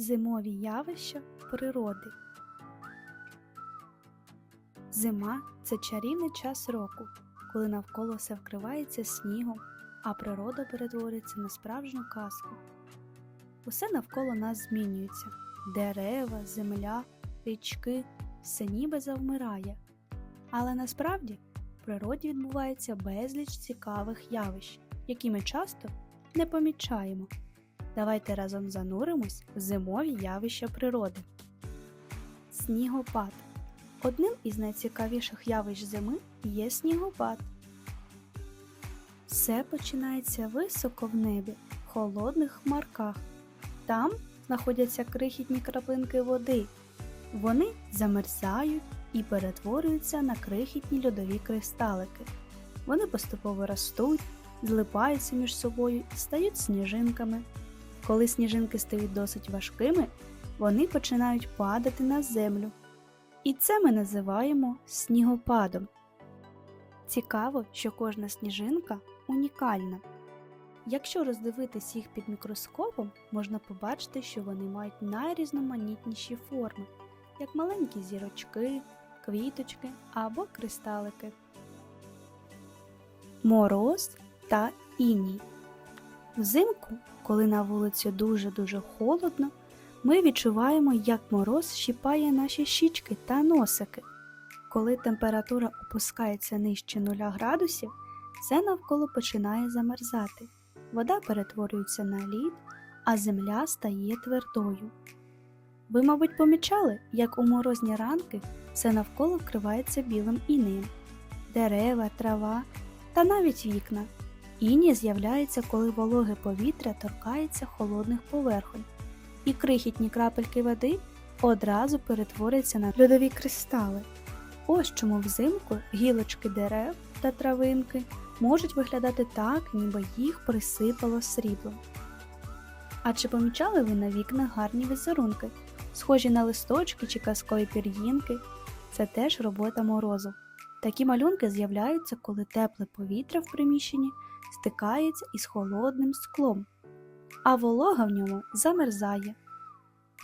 Зимові явища природи. Зима це чарівний час року, коли навколо все вкривається снігом, а природа перетворюється на справжню казку. Усе навколо нас змінюється дерева, земля, річки, все ніби завмирає. Але насправді в природі відбувається безліч цікавих явищ, які ми часто не помічаємо. Давайте разом зануримось в зимові явища природи. Снігопад. Одним із найцікавіших явищ зими є снігопад. Все починається високо в небі, в холодних хмарках. Там знаходяться крихітні краплинки води. Вони замерзають і перетворюються на крихітні льодові кристалики. Вони поступово ростуть, злипаються між собою і стають сніжинками. Коли сніжинки стають досить важкими, вони починають падати на землю. І це ми називаємо снігопадом. Цікаво, що кожна сніжинка унікальна. Якщо роздивитись їх під мікроскопом, можна побачити, що вони мають найрізноманітніші форми, як маленькі зірочки, квіточки або кристалики. Мороз та іній. Взимку, коли на вулиці дуже-дуже холодно, ми відчуваємо, як мороз щіпає наші щічки та носики. Коли температура опускається нижче 0 градусів, все навколо починає замерзати. Вода перетворюється на лід, а земля стає твердою. Ви, мабуть, помічали, як у морозні ранки все навколо вкривається білим інеєм. Дерева, трава та навіть вікна. Іні з'являється, коли вологе повітря торкається холодних поверхонь, і крихітні крапельки води одразу перетворяться на льодові кристали. Ось чому взимку гілочки дерев та травинки можуть виглядати так, ніби їх присипало сріблом. А чи помічали ви на вікнах гарні візерунки, схожі на листочки чи казкові пір'їнки? Це теж робота морозу. Такі малюнки з'являються, коли тепле повітря в приміщенні стикається із холодним склом, а волога в ньому замерзає.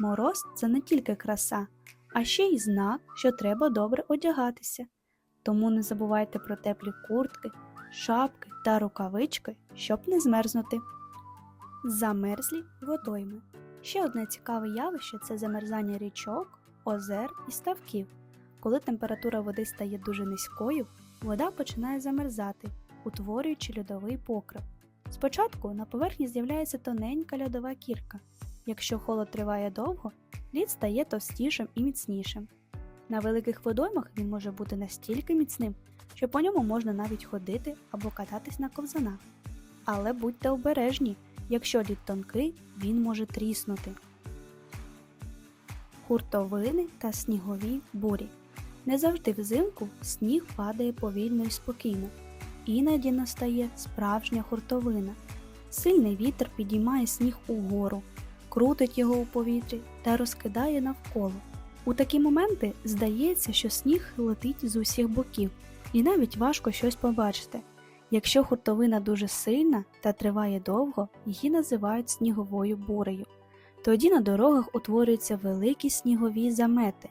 Мороз це не тільки краса, а ще й знак, що треба добре одягатися. Тому не забувайте про теплі куртки, шапки та рукавички, щоб не змерзнути. Замерзлі водойми. Ще одне цікаве явище це замерзання річок, озер і ставків. Коли температура води стає дуже низькою, вода починає замерзати, утворюючи льодовий покрив. Спочатку на поверхні з'являється тоненька льодова кірка. Якщо холод триває довго, лід стає товстішим і міцнішим. На великих водоймах він може бути настільки міцним, що по ньому можна навіть ходити або кататись на ковзанах. Але будьте обережні, якщо лід тонкий, він може тріснути. Хуртовини та снігові бурі. Не завжди взимку сніг падає повільно і спокійно. Іноді настає справжня хуртовина. Сильний вітер підіймає сніг угору, крутить його у повітрі та розкидає навколо. У такі моменти здається, що сніг летить з усіх боків, і навіть важко щось побачити. Якщо хуртовина дуже сильна та триває довго, її називають сніговою бурею. Тоді на дорогах утворюються великі снігові замети,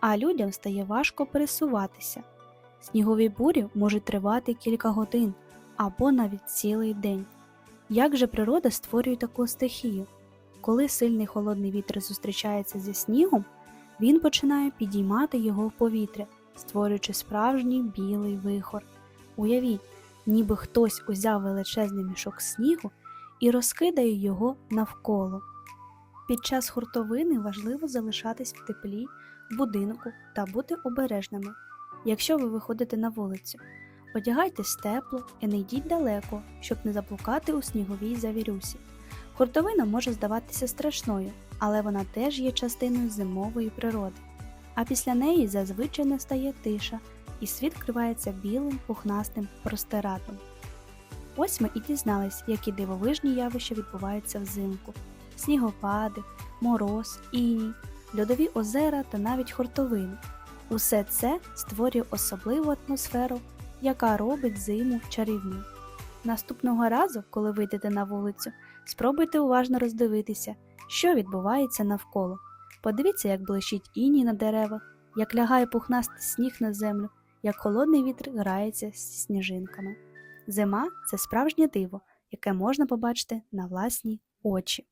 а людям стає важко пересуватися. Снігові бурі можуть тривати кілька годин або навіть цілий день. Як же природа створює таку стихію? Коли сильний холодний вітер зустрічається зі снігом, він починає підіймати його в повітря, створюючи справжній білий вихор. Уявіть, ніби хтось узяв величезний мішок снігу і розкидає його навколо. Під час хуртовини важливо залишатись в теплі, будинку та бути обережними. Якщо ви виходите на вулицю, одягайтесь тепло і не йдіть далеко, щоб не заблукати у сніговій завірюсі. Хуртовина може здаватися страшною, але вона теж є частиною зимової природи. А після неї зазвичай настає тиша, і світ кривається білим пухнастим простирадлом. Ось ми і дізнались, які дивовижні явища відбуваються взимку: снігопади, мороз, іній, льодові озера та навіть хуртовини. Усе це створює особливу атмосферу, яка робить зиму чарівною. Наступного разу, коли вийдете на вулицю, спробуйте уважно роздивитися, що відбувається навколо. Подивіться, як блищить іній на деревах, як лягає пухнастий сніг на землю, як холодний вітер грається з сніжинками. Зима це справжнє диво, яке можна побачити на власні очі.